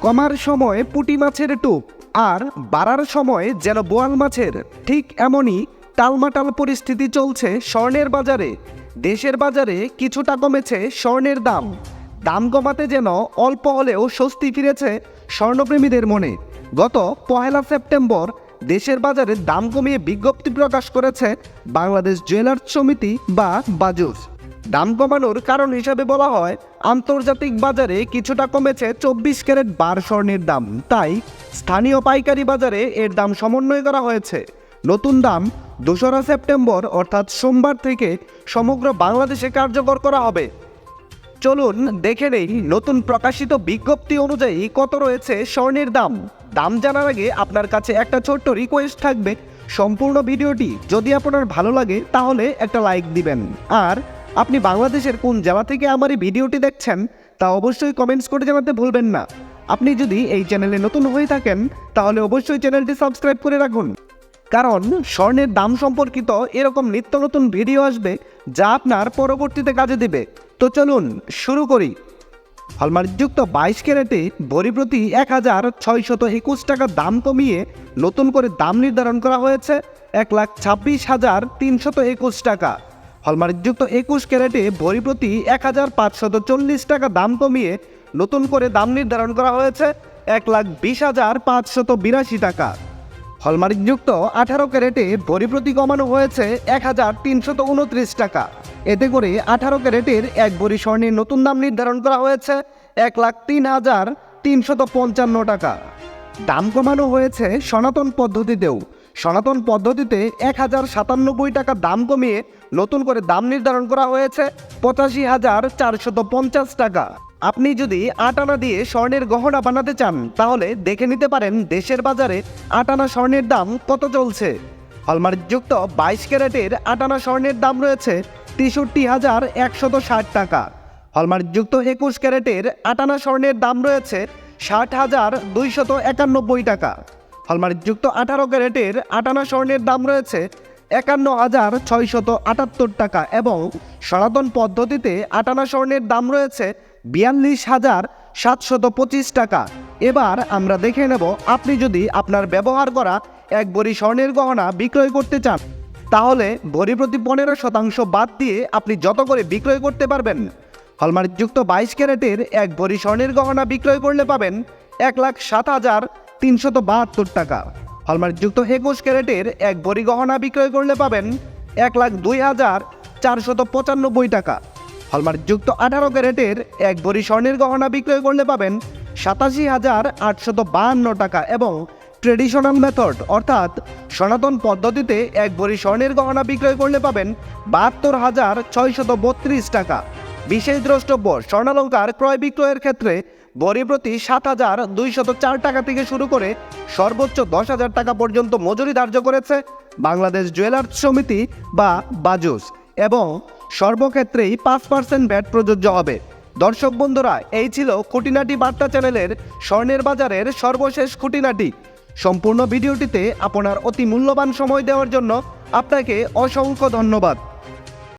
কমার সময় পুঁটি মাছের টোপ আর বাড়ার সময় যেন বোয়াল মাছের। ঠিক এমনই টালমাটাল পরিস্থিতি চলছে স্বর্ণের বাজারে। দেশের বাজারে কিছুটা কমেছে স্বর্ণের দাম। দাম কমাতে যেন অল্প হলেও স্বস্তি ফিরেছে স্বর্ণপ্রেমীদের মনে। গত পহেলা সেপ্টেম্বর দেশের বাজারে দাম কমিয়ে বিজ্ঞপ্তি প্রকাশ করেছে বাংলাদেশ জুয়েলার্স সমিতি বা বাজুস দাম কমানোর কারণ হিসাবে বলা হয়, আন্তর্জাতিক বাজারে কিছুটা কমেছে চব্বিশ ক্যারেট বার স্বর্ণের দাম। তাই স্থানীয় পাইকারি বাজারে এর দাম সমন্বয় করা হয়েছে। নতুন দাম দোসরা সেপ্টেম্বর, অর্থাৎ সোমবার থেকে সমগ্র বাংলাদেশে কার্যকর করা হবে। চলুন দেখে নেই নতুন প্রকাশিত বিজ্ঞপ্তি অনুযায়ী কত রয়েছে স্বর্ণের দাম। দাম জানার আগে আপনার কাছে একটা ছোট্ট রিকোয়েস্ট থাকবে। সম্পূর্ণ ভিডিওটি যদি আপনার ভালো লাগে, তাহলে একটা লাইক দিবেন। আর আপনি বাংলাদেশের কোন জেলা থেকে আমার এই ভিডিওটি দেখছেন, তা অবশ্যই কমেন্টস করে জানাতে ভুলবেন না। আপনি যদি এই চ্যানেলে নতুন হয়ে থাকেন, তাহলে অবশ্যই চ্যানেলটি সাবস্ক্রাইব করে রাখুন। কারণ, স্বর্ণের দাম সম্পর্কিত এরকম নিত্য নতুন ভিডিও আসবে, যা আপনার পরবর্তীতে কাজে দেবে। তো চলুন, শুরু করি। হলমার্কযুক্ত বাইশ ক্যারেটে ভরি প্রতি এক হাজার ছয়শত একুশ টাকা দাম কমিয়ে নতুন করে দাম নির্ধারণ করা হয়েছে এক লাখ ছাব্বিশ হাজার তিনশত একুশ টাকা। হলমার্কযুক্ত একুশ ক্যারেটে ভরি প্রতি এক হাজার পাঁচশত চল্লিশ টাকা দাম কমিয়ে নতুন করে দাম নির্ধারণ করা হয়েছে এক লাখ বিশ হাজার পাঁচশত বিরাশি টাকা। হলমার্কযুক্ত আঠারো ক্যারেটে ভরি প্রতি কমানো হয়েছে এক হাজার তিনশত উনত্রিশ টাকা। এতে করে আঠারো ক্যারেটের এক ভরি স্বর্ণের নতুন দাম নির্ধারণ করা হয়েছে এক লাখ তিন হাজার তিনশত পঞ্চান্ন টাকা। দাম কমানো হয়েছে সনাতন পদ্ধতিতেও। সনাতন পদ্ধতিতে এক হাজার সাতানব্বই টাকা দাম কমিয়ে নতুন করে দাম নির্ধারণ করা হয়েছে পঁচাশি হাজার চারশত পঞ্চাশ টাকা। আপনি যদি আটানা দিয়ে স্বর্ণের গহনা বানাতে চান, তাহলে দেখে নিতে পারেন দেশের বাজারে আটানা স্বর্ণের দাম কত চলছে। হলমার্কযুক্ত বাইশ ক্যারেটের আটানা স্বর্ণের দাম রয়েছে তেষট্টি হাজার একশত ষাট টাকা। হলমার্কযুক্ত একুশ ক্যারেটের আটানা স্বর্ণের দাম রয়েছে ষাট হাজার দুইশত একানব্বই টাকা। হলমার্কযুক্ত আঠারো ক্যারেটের আটানা স্বর্ণের দাম রয়েছে একান্ন হাজার ছয়শত আটাত্তর টাকা এবং সনাতন পদ্ধতিতে আটানা স্বর্ণের দাম রয়েছে বিয়াল্লিশ হাজার সাতশত পঁচিশ টাকা। এবার আমরা দেখে নেব, আপনি যদি আপনার ব্যবহার করা এক বড়ি স্বর্ণের গহনা বিক্রয় করতে চান, তাহলে ভরি প্রতি পনেরো শতাংশ বাদ দিয়ে আপনি যত করে বিক্রয় করতে পারবেন হলমার্কযুক্ত বাইশ ক্যারেটের এক ভরি স্বর্ণের গহনা বিক্রয় করলে পাবেন এক লাখ সাত হাজার তিনশত বাহাত্তর টাকা। হলমার্কযুক্ত একুশ ক্যারেটের এক ভরি গহনা বিক্রয় করলে পাবেন এক লাখ দুই হাজার চারশত পঁচানব্বই টাকা। হলমার্কযুক্ত আঠারো ক্যারেটের এক ভরি স্বর্ণের গহনা বিক্রয় করলে পাবেন সাতাশি হাজার আটশত বাহান্ন টাকা এবং ট্রেডিশনাল মেথড, অর্থাৎ সনাতন পদ্ধতিতে এক ভরি স্বর্ণের গহনা বিক্রয় করলে পাবেন বাহাত্তর হাজার ছয়শত বত্রিশ টাকা। বিশেষ দ্রষ্টব্য, স্বর্ণালঙ্কার ক্রয় বিক্রয়ের ক্ষেত্রে ভরি প্রতি সাত হাজার দুইশত চার টাকা থেকে শুরু করে সর্বোচ্চ দশ হাজার টাকা পর্যন্ত মজুরি ধার্য করেছে বাংলাদেশ জুয়েলার্স সমিতি বা বাজুস এবং সর্বক্ষেত্রেই পাঁচ পার্সেন্ট ভ্যাট প্রযোজ্য হবে। দর্শক বন্ধুরা, এই ছিল খুঁটিনাটি বার্তা চ্যানেলের স্বর্ণের বাজারের সর্বশেষ খুঁটিনাটি। সম্পূর্ণ ভিডিওটিতে আপনার অতি মূল্যবান সময় দেওয়ার জন্য আপনাকে অসংখ্য ধন্যবাদ।